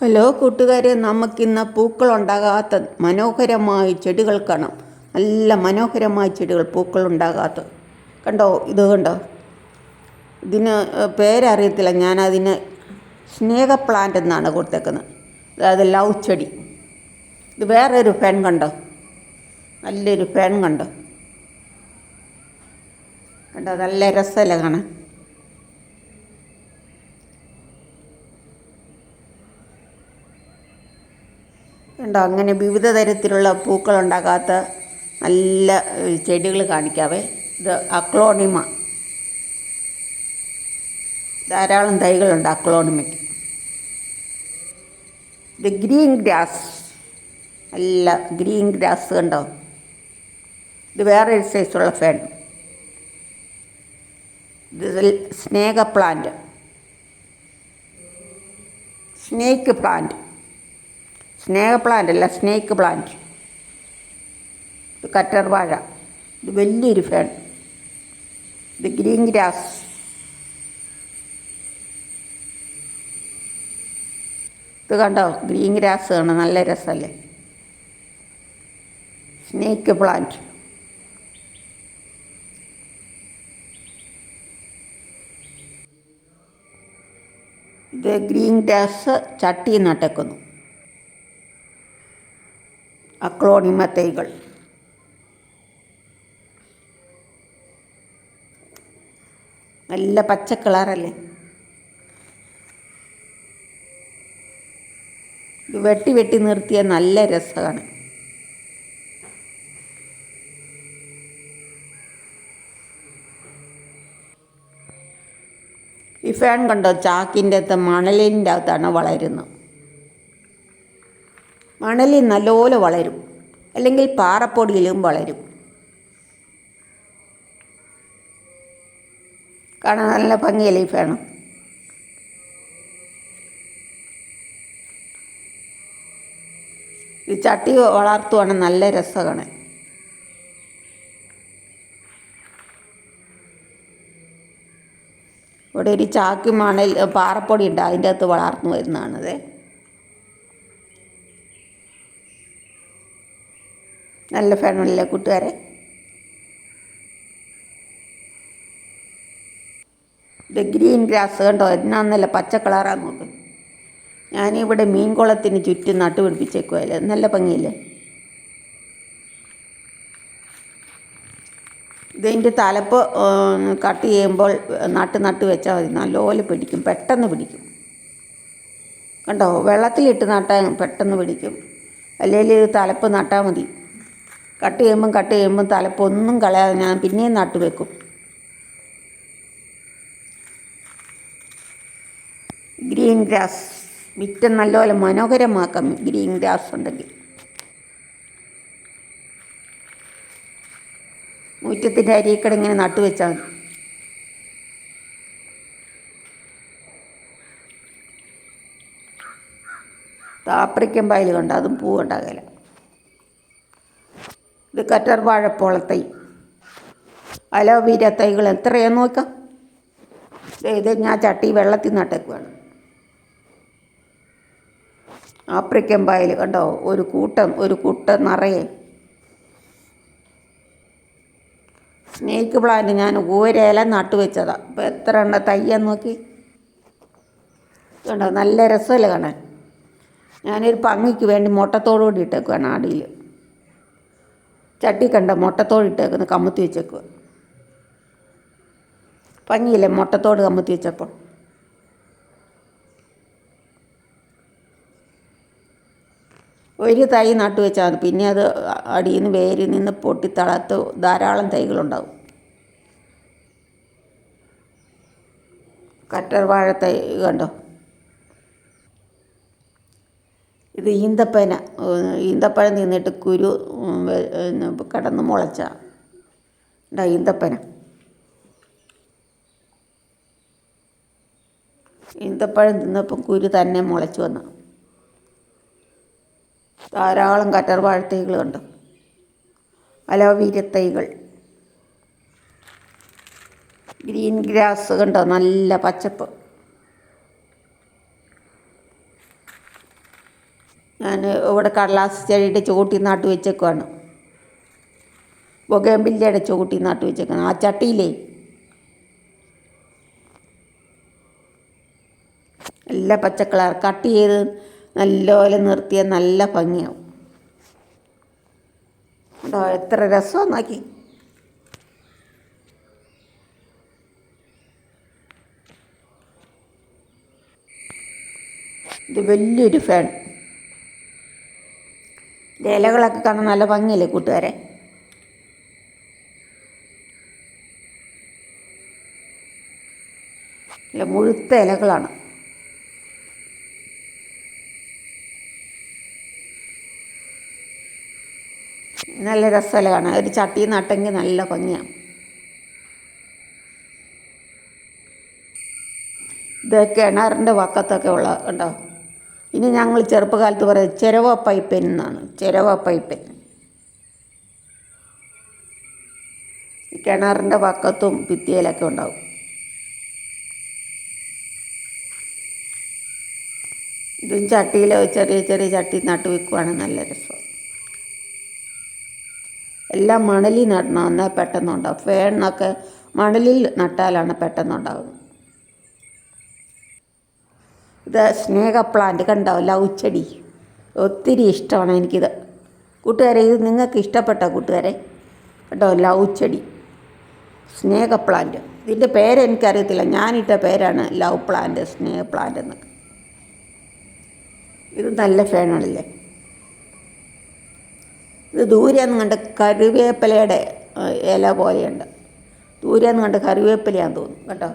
Hello കൂട്ടുകാരെ നമുക്കിന്ന് പൂക്കളുണ്ടാകാത്ത മനോഹരമായ ചെടികൾ കാണാം. നല്ല മനോഹരമായ ചെടികൾ പൂക്കളുണ്ടാകാത്ത. കണ്ടോ? ഇത് കണ്ടോ? ഇതിന് പേരറിയത്തില്ല. ഞാനതിന് സ്നേഹ പ്ലാന്റ് എന്നാണ് കൊടുത്തേക്കുന്നത്. അതായത് ലവ് ചെടി. ഇത് വേറെ ഒരു ഫാൻ കണ്ടോ? നല്ലൊരു ഫാൻ കണ്ടോ? കണ്ടോ? നല്ല രസമല്ലേ കാണാൻ? കണ്ടോ അങ്ങനെ വിവിധ തരത്തിലുള്ള പൂക്കളുണ്ടാകാത്ത നല്ല ചെടികൾ കാണിക്കാവേ. ഇത് അക്ലോണിമ. ധാരാളം തൈകളുണ്ട് അക്ലോണിമയ്ക്ക്. ഇത് ഗ്രീൻ ഗ്രാസ്. നല്ല ഗ്രീൻ ഗ്രാസ് കണ്ടോ? ഇത് വേറെ ഒരു സൈസുള്ള ഫാൻ. ഇത് സ്നേക പ്ലാന്റ്. Snake plant. സ്നേഹ പ്ലാന്റ് അല്ല സ്നേക്ക് പ്ലാന്റ് ഇത് കറ്റർ വാഴ. ഇത് വലിയൊരു ഫാൻ ഇത് ഗ്രീൻ ഗ്രാസ് ഇത് കണ്ടോ? ഗ്രീൻ ഗ്രാസ് ആണ് നല്ല രസമല്ലേ സ്നേക്ക് പ്ലാന്റ് ഇത് ഗ്രീൻ ഗ്രാസ് ചട്ടി നട്ടേക്കുന്നു. അക്ലോണിമ തൈകൾ നല്ല പച്ച കളറല്ലേ? വെട്ടി വെട്ടി നിർത്തിയ നല്ല രസമാണ്. ഈ ഫാൻ കണ്ടോ? ചാക്കിന്റെ അകത്ത് മണലിന്റെ അകത്താണ് വളരുന്നത്. മണലിൽ നല്ലപോലെ വളരും. അല്ലെങ്കിൽ പാറപ്പൊടിയിലും വളരും. കാണാൻ നല്ല ഭംഗിയല്ലേ ഈ വേണം ഈ ചട്ടി വളർത്തുവാണ് നല്ല രസമാണ് ഇവിടെ ഒരു ചാക്കി മണൽ പാറപ്പൊടി ഉണ്ട്. അതിന്റെ അകത്ത് വളർന്നു വരുന്നതാണത്. നല്ല ഫാനല്ലേ കൂട്ടുകാരെ. ഇത് ഗ്രീൻ ഗ്രാസ് കണ്ടോ? എന്നാ നല്ല പച്ച കളറാണ് നോക്ക്. ഞാനിവിടെ മീൻകുളത്തിന് ചുറ്റും നട്ടുപിടിപ്പിച്ചേക്കുമല്ലേ നല്ല ഭംഗിയില്ലേ? ഇതിന്റെ തലപ്പ് കട്ട് ചെയ്യുമ്പോൾ നട്ട് നട്ട് വെച്ചാൽ മതി. നല്ലപോലെ പിടിക്കും. പെട്ടെന്ന് പിടിക്കും. കണ്ടോ? വെള്ളത്തിലിട്ട് നട്ടാൽ പെട്ടെന്ന് പിടിക്കും. അല്ലെങ്കിൽ തലപ്പ് നട്ടാൽ മതി. കട്ട് ചെയ്യുമ്പം കട്ട് ചെയ്യുമ്പം തലപ്പൊന്നും കളയാതെ ഞാൻ പിന്നെയും നട്ടു വെക്കും. Green grass. വിറ്റം നല്ലപോലെ മനോഹരമാക്കാം. ഗ്രീൻ ഗ്രാസ് ഉണ്ടെങ്കിൽ. മുറ്റത്തിന്റെ അരിക്കട ഇങ്ങനെ നട്ടു വെച്ചാൽ മതി. ആപ്രിക്കൻ പായൽ കണ്ട? അതും പൂവുണ്ടാകില്ല കറ്റർ വാഴപ്പോളത്തൈ. അലോവീര തൈകൾ എത്രയാന്ന് നോക്കാം? ഇത് ഞാൻ ചട്ടി വെള്ളത്തിൽ നട്ടേക്കുവാണ്. ആഫ്രിക്കൻ പായൽ കണ്ടോ? ഒരു കൂട്ടം ഒരു കൂട്ടം നിറയെ. സ്നേക്ക് പ്ലാന്റ് ഞാൻ ഒരില നട്ടു വെച്ചതാണ് അപ്പോൾ എത്ര എണ്ണ തയ്യാൻ നോക്കി? കണ്ടോ നല്ല രസമല്ലേ കാണാൻ? ഞാനൊരു പങ്ങിക്ക് വേണ്ടി മുട്ടത്തോടുകൂടി ഇട്ടേക്കുവാണ് ആടിയിൽ ചട്ടി കണ്ട മുട്ടത്തോടിട്ടേക്കുന്ന കമ്മത്തി വെച്ചേക്കുക ഭംഗിയില്ലേ മുട്ടത്തോട് കമ്മത്തി വെച്ചപ്പോൾ? ഒരു തൈ നട്ടു വെച്ചാൽ മതി. പിന്നെ അത് അടിയിൽ നിന്ന് വേരിൽ നിന്ന് പൊട്ടിത്തളത്ത് ധാരാളം തൈകളുണ്ടാവും. കറ്റർ വാഴ തൈ കണ്ടോ? ഇത് ഈന്തപ്പന ഈന്തപ്പഴം തിന്നിട്ട് കുരു കടന്ന് മുളച്ച. ഈന്തപ്പന. ഈന്തപ്പഴം തിന്നപ്പം കുരു തന്നെ മുളച്ചു വന്നു. ധാരാളം കറ്റർ വാഴത്തൈകൾ കണ്ടു. അലോവീര ഗ്രീൻ ഗ്രാസ് കണ്ടോ? നല്ല പച്ചപ്പ്. ഞാൻ ഇവിടെ കടലാസ് ചെടിയുടെ ചുവട്ടിൽ നാട്ടു വെച്ചേക്കുവാണ്. ബൊഗേമ്പില്ലയുടെ ചുവട്ടിൽ നാട്ടു വെച്ചേക്കാണ് ആ ചട്ടിയിലേ. നല്ല പച്ചക്കളർ കട്ട് ചെയ്ത് നല്ലപോലെ നിർത്തിയാൽ നല്ല ഭംഗിയാവും. കേട്ടോ എത്ര രസം നോക്കി. ഇത് വലിയൊരു ഫാൻ ഇലകളൊക്കെ കാണാൻ നല്ല ഭംഗിയല്ലേ കൂട്ടുകാരെ? അല്ല മുഴുത്ത ഇലകളാണ്. നല്ല രസമല്ല ഒരു ചട്ടി നട്ടെങ്കിൽ നല്ല ഭംഗിയാണ് ഇത് കിണറിന്റെ വക്കത്തൊക്കെ ഉള്ള കണ്ടോ? ഇനി ഞങ്ങൾ ചെറുപ്പകാലത്ത് പറയുന്നത് ചെരവ പൈപ്പൻ എന്നാണ്. ചെരവ പൈപ്പൻ. കിണറിന്റെ വക്കത്തും ഭിത്തിയിലൊക്കെ ഉണ്ടാവും. ഇതും ചട്ടിയിൽ ചെറിയ ചെറിയ ചട്ടി നട്ട് വെക്കുവാണ് നല്ല രസം. എല്ലാം മണലിൽ നടണം എന്നാൽ പെട്ടെന്നുണ്ടാവും. ഫേണൊക്കെ മണലിൽ നട്ടാലാണ് പെട്ടെന്നുണ്ടാകുന്നത് ഇത് സ്നേഹ പ്ലാന്റ് കണ്ടോ ലവ് ചെടി. ഒത്തിരി ഇഷ്ടമാണ് എനിക്കിത്. കൂട്ടുകാരെ ഇത് നിങ്ങൾക്ക് ഇഷ്ടപ്പെട്ട കൂട്ടുകാരെ കേട്ടോ ലവ് ചെടി. സ്നേഹ പ്ലാന്റ് ഇതിന്റെ പേര് എനിക്കറിയത്തില്ല. ഞാനിട്ട പേരാണ് ലവ് പ്ലാന്റ് സ്നേഹ പ്ലാന്റ് എന്ന്. ഇത് നല്ല ഫേണല്ലേ ഇത് ദൂരെ നിന്ന് കണ്ട് കറിവേപ്പിലയുടെ ഇല പോലെയുണ്ട്. ദൂരെ നിന്ന് കണ്ട് കറിവേപ്പിലയാന്ന് തോന്നുന്നു കേട്ടോ.